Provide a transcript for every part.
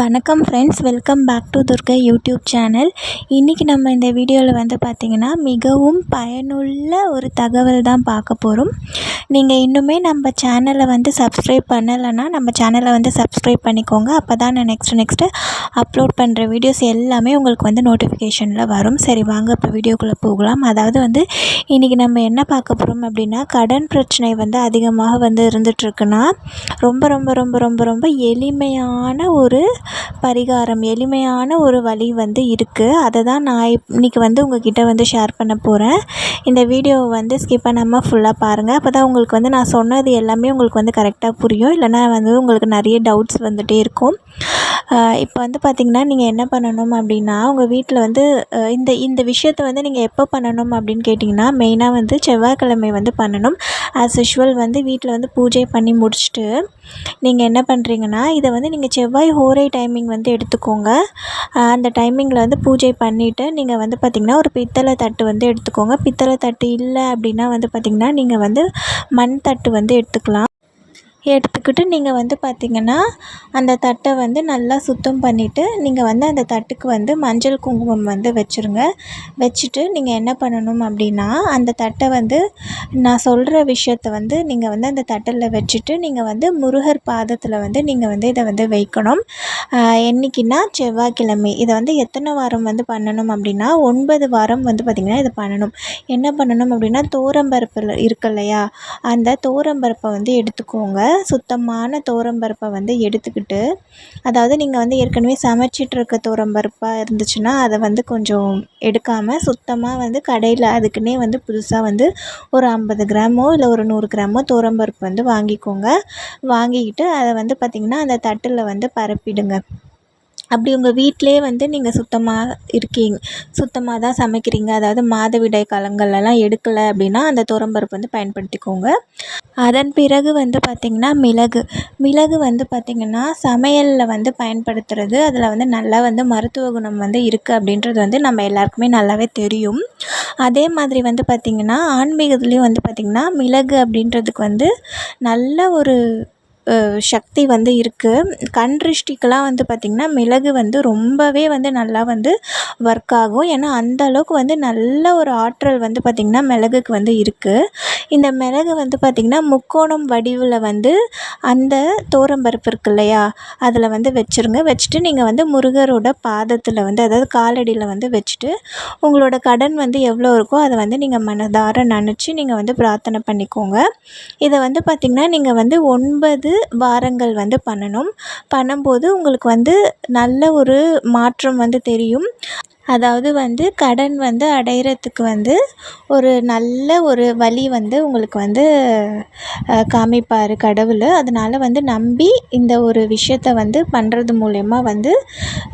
வணக்கம் friends welcome back to Durga YouTube channel இன்றைக்கி நம்ம இந்த வீடியோவில் வந்து பார்த்திங்கன்னா மிகவும் பயனுள்ள ஒரு தகவல் தான் பார்க்க போகிறோம் நீங்கள் இன்னுமே நம்ம சேனலை வந்து சப்ஸ்கிரைப் பண்ணலைன்னா நம்ம சேனலை வந்து சப்ஸ்கிரைப் பண்ணிக்கோங்க. அப்போ தான் நான் நெக்ஸ்ட்டு நெக்ஸ்ட்டு அப்லோட் பண்ணுற வீடியோஸ் எல்லாமே உங்களுக்கு வந்து நோட்டிஃபிகேஷனில் வரும். சரி வாங்க இப்போ வீடியோக்குள்ளே போகலாம். அதாவது வந்து இன்றைக்கி நம்ம என்ன பார்க்க போகிறோம் அப்படின்னா கடன் பிரச்சனை வந்து அதிகமாக வந்து இருந்துகிட்ருக்குன்னா ரொம்ப ரொம்ப ரொம்ப ரொம்ப ரொம்ப எளிமையான ஒரு பரிகாரம். எளிமையான ஒரு வழி வந்து இருக்குது அதை தான் நான் இன்றைக்கி வந்து உங்ககிட்ட வந்து ஷேர் பண்ண போகிறேன் இந்த வீடியோவை வந்து ஸ்கிப் பண்ணாமல் ஃபுல்லாக பாருங்கள் அப்போ தான் உங்களுக்கு வந்து நான் சொன்னது எல்லாமே உங்களுக்கு வந்து கரெக்டாக புரியும். இல்லைனா வந்து உங்களுக்கு நிறைய டவுட்ஸ் வந்துகிட்டே இருக்கும். இப்போ வந்து பார்த்திங்கன்னா நீங்கள் என்ன பண்ணணும் அப்படின்னா உங்கள் வீட்டில் வந்து இந்த இந்த விஷயத்தை வந்து நீங்கள் எப்போ பண்ணணும் அப்படின்னு கேட்டிங்கன்னா மெயினாக வந்து செவ்வாய்க்கிழமை வந்து பண்ணணும். ஆஸ் யூஷுவல் வந்து வீட்டில் வந்து பூஜை பண்ணி முடிச்சுட்டு நீங்கள் என்ன பண்ணுறீங்கன்னா இதை வந்து நீங்கள் செவ்வாய் ஹோரை டைமிங் வந்து எடுத்துக்கோங்க. அந்த டைமிங்கில் வந்து பூஜை பண்ணிவிட்டு நீங்கள் வந்து பார்த்திங்கன்னா ஒரு பித்தளை தட்டு வந்து எடுத்துக்கோங்க. பித்தளை தட்டு இல்லை அப்படின்னா வந்து பார்த்திங்கன்னா நீங்கள் வந்து மண் தட்டு வந்து எடுத்துக்கலாம். எடுத்துக்கிட்டு நீங்கள் வந்து பார்த்திங்கன்னா அந்த தட்டை வந்து நல்லா சுத்தம் பண்ணிவிட்டு நீங்கள் வந்து அந்த தட்டுக்கு வந்து மஞ்சள் குங்குமம் வந்து வச்சுருங்க. வச்சுட்டு நீங்கள் என்ன பண்ணணும் அப்படின்னா அந்த தட்டை வந்து நான் சொல்கிற விஷயத்த வந்து நீங்கள் வந்து அந்த தட்டில் வச்சுட்டு நீங்கள் வந்து முருகர் பாதத்தில் வந்து நீங்கள் வந்து இதை வந்து வைக்கணும். என்றைக்கின்னா செவ்வாய்க்கிழமை. இதை வந்து எத்தனை வாரம் வந்து பண்ணணும் அப்படின்னா ஒன்பது வாரம் வந்து பார்த்திங்கன்னா இதை பண்ணணும். என்ன பண்ணணும் அப்படின்னா தோரம்பருப்பில் இருக்கு இல்லையா அந்த தோரம்பருப்பை வந்து எடுத்துக்கோங்க. சுத்தமான துவரம்பருப்பை வந்து எடுத்துக்கிட்டு அதாவது நீங்கள் வந்து ஏற்கனவே சமைச்சிட்ருக்க துவரம்பருப்பாக இருந்துச்சுன்னா அதை வந்து கொஞ்சம் எடுக்காமல் சுத்தமாக வந்து கடையில் அதுக்குன்னே வந்து புதுசாக வந்து ஒரு ஐம்பது கிராமோ இல்லை ஒரு நூறு கிராமோ துவரம்பருப்பு வந்து வாங்கிக்கோங்க. வாங்கிக்கிட்டு அதை வந்து பார்த்திங்கன்னா அந்த தட்டில் வந்து பரப்பிடுங்க. அப்படி உங்கள் வீட்டிலே வந்து நீங்கள் சுத்தமாக இருக்கீங்க சுத்தமாக தான் சமைக்கிறீங்க. அதாவது மாதவிடாய் காலங்கள்லலாம் எடுக்கலை அப்படின்னா அந்த துவரம்பருப்பு வந்து பயன்படுத்திக்கோங்க. அதன் பிறகு வந்து பார்த்திங்கன்னா மிளகு. மிளகு வந்து பார்த்திங்கன்னா சமையலில் வந்து பயன்படுத்துறது அதில் வந்து நல்லா வந்து மருத்துவ குணம் வந்து இருக்குது அப்படின்றது வந்து நம்ம எல்லாருக்குமே நல்லாவே தெரியும். அதே மாதிரி வந்து பார்த்திங்கன்னா ஆன்மீகத்துலேயும் வந்து பார்த்திங்கன்னா மிளகு அப்படின்றதுக்கு வந்து நல்ல ஒரு சக்தி வந்து இருக்குது கண் திருஷ்டிக்கெலாம் வந்து பார்த்திங்கன்னா மிளகு வந்து ரொம்பவே வந்து நல்லா வந்து ஒர்க் ஆகும். ஏன்னா அந்த அளவுக்கு வந்து நல்ல ஒரு ஆற்றல் வந்து பார்த்திங்கன்னா மிளகுக்கு வந்து இருக்குது இந்த மிளகு வந்து பார்த்திங்கன்னா முக்கோணம் வடிவில் வந்து அந்த தோரம்பருப்பு இருக்கு இல்லையா? அதில் வந்து வச்சுருங்க. வச்சுட்டு நீங்கள் வந்து முருகரோட பாதத்தில் வந்து அதாவது காலடியில் வந்து வச்சுட்டு உங்களோட கடன் வந்து எவ்வளோ இருக்கோ அதை வந்து நீங்கள் மனதார நினச்சி நீங்கள் வந்து பிரார்த்தனை பண்ணிக்கோங்க. இதை வந்து பார்த்திங்கன்னா நீங்கள் வந்து ஒன்பது வாரங்கள் வந்து பண்ணணும். பண்ணும்போது உங்களுக்கு வந்து நல்ல ஒரு மாற்றம் வந்து தெரியும். அதாவது வந்து கடன் வந்து அடைகிறதுக்கு வந்து ஒரு நல்ல ஒரு வழி வந்து உங்களுக்கு வந்து காமிப்பார் கடவுள். அதனால் வந்து நம்பி இந்த ஒரு விஷயத்த வந்து பண்ணுறது மூலயமா வந்து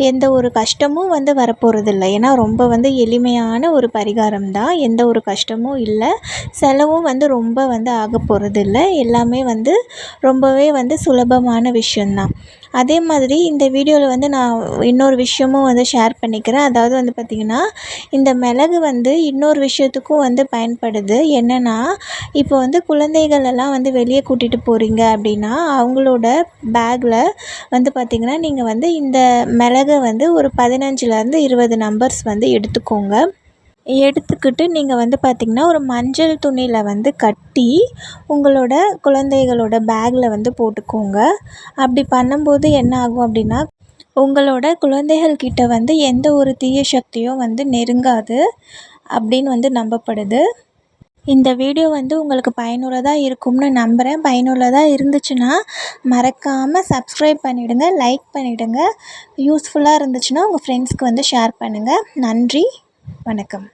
எந்த ஒரு கஷ்டமும் வந்து வரப்போகிறதில்ல ஏன்னா ரொம்ப வந்து எளிமையான ஒரு பரிகாரம் தான். எந்த ஒரு கஷ்டமும் இல்லை. செலவும் வந்து ரொம்ப வந்து ஆக போகிறதில்ல எல்லாமே வந்து ரொம்பவே வந்து சுலபமான விஷயந்தான் அதே மாதிரி இந்த வீடியோவில் வந்து நான் இன்னொரு விஷயமும் வந்து ஷேர் பண்ணிக்கிறேன். அதாவது வந்து பார்த்திங்கன்னா இந்த மிளகு வந்து இன்னொரு விஷயத்துக்கும் வந்து பயன்படுது. என்னென்னா இப்போ வந்து குழந்தைகள் எல்லாம் வந்து வெளியே கூட்டிகிட்டு போகிறீங்க அப்படின்னா அவங்களோட பேக்கில் வந்து பார்த்திங்கன்னா நீங்கள் வந்து இந்த மிளகை வந்து ஒரு பதினஞ்சுலேருந்து இருபது நம்பர்ஸ் வந்து எடுத்துக்கோங்க. எடுத்துக்கிட்டு நீங்கள் வந்து பார்த்திங்கன்னா ஒரு மஞ்சள் துணியில் வந்து கட்டி உங்களோட குழந்தைகளோட பேக்கில் வந்து போட்டுக்கோங்க. அப்படி பண்ணும்போது என்ன ஆகும் அப்படின்னா உங்களோட குழந்தைகள் கிட்ட வந்து எந்த ஒரு தீய சக்தியும் வந்து நெருங்காது அப்படின்னு வந்து நம்பப்படுது. இந்த வீடியோ வந்து உங்களுக்கு பயனுள்ளதாக இருக்கும்னு நம்புகிறேன் பயனுள்ளதாக இருந்துச்சுன்னா மறக்காமல் சப்ஸ்கிரைப் பண்ணிவிடுங்க லைக் பண்ணிவிடுங்க யூஸ்ஃபுல்லாக இருந்துச்சுன்னா உங்கள் ஃப்ரெண்ட்ஸ்க்கு வந்து ஷேர் பண்ணுங்கள் நன்றி. வணக்கம்.